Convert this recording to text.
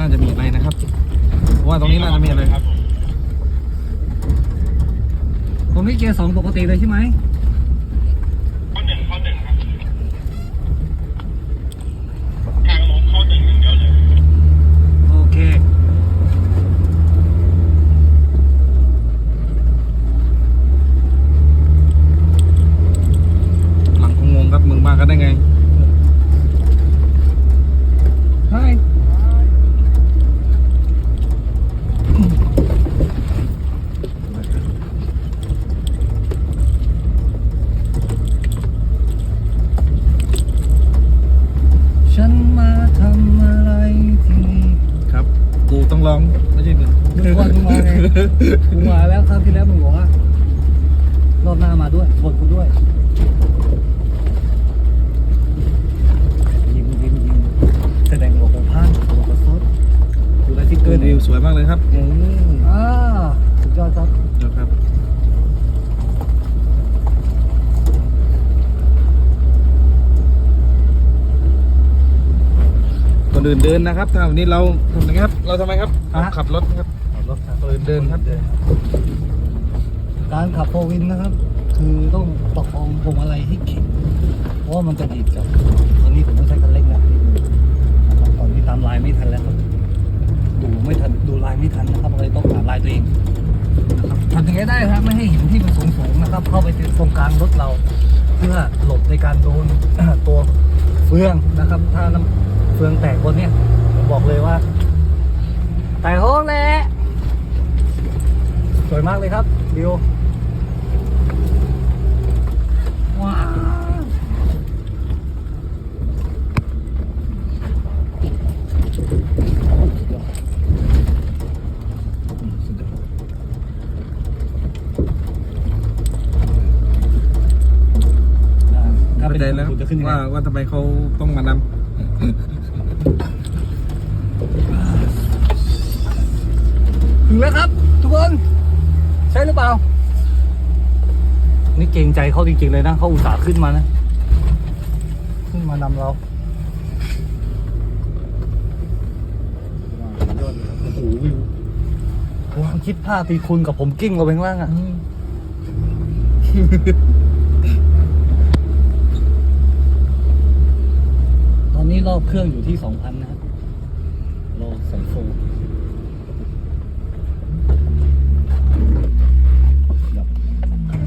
น่าจะมีอะไรนะครับเพราะว่าตรงนี้น่าจะมีอะไรครับผมตรงนี้เกียร์สองปกติเลยใช่ไหม ข้อหนึ่งข้อหนึ่งครับทางลงข้อหนึ่งอย่างเดียวเลย โอเค หลังคงงงครับมึงมากันได้ไง ใช่ ฉันมาทำอะไรที่นี่ครับ กูต้องร้องไม่ใช่มึงมึงว่ามึงมาไงมึงมาแล้วครั้งที่แล้วมึงบอกว่ารอบหน้ามาด้วยชวนกูด้วยยิ้มยิ้มยิ้มแสดงบอกของพานบอกกระซดดูได้ที่เกิเกินนวิวสวยมากเลยครับเอออ่าสุดยอดครับนะครับ คนอื่นเดินนะครับถ้าวันนี้เราทำไงครับ เราทำไมครับเราฮะขับรถครับขับรถครับคนอื่นเดินครับ การขับโฟวินนะครับ คือต้องประคองพวงมาลัยให้แข็งเพราะว่ามันจะดีดกับตอนนี้ผมต้องใช้คันเร่งแล้วนิดนึงนะครับตอนนี้ตามลายไม่ทันแล้วครับ ดูไม่ทันดูลายไม่ทันนะครับเลยต้องหาลายตัวเองนะครับทำยังไงได้ครับไม่ให้หินที่มันสูงๆนะครับ เข้าไปตรงกลางรถเรา เพื่อหลบในการโดนตัวเฟืองนะครับ ถ้าน้ำเฟืองแตกบนเนี่ยผมบอกเลยว่าแตกโห้องแหละสวยมากเลยครับวิวว้าวเข้าใจแล้วจะขึ้นยังไงว่าว่าทำไมเขาต้องมานถึ แล้วครับ ทุกคน ใช่หรือเปล่า นี่เกรงใจเขาจริงๆเลยนะเขาอุตส่าห์ขึ้นมานะ ขึ้นมานำเราโอ้โหวิวลองคิดภาพตีคุณกับผมกิ้งเราไปข้างล่างอะตอนนี้รอบเครื่องอยู่ที่2,000นนะครับ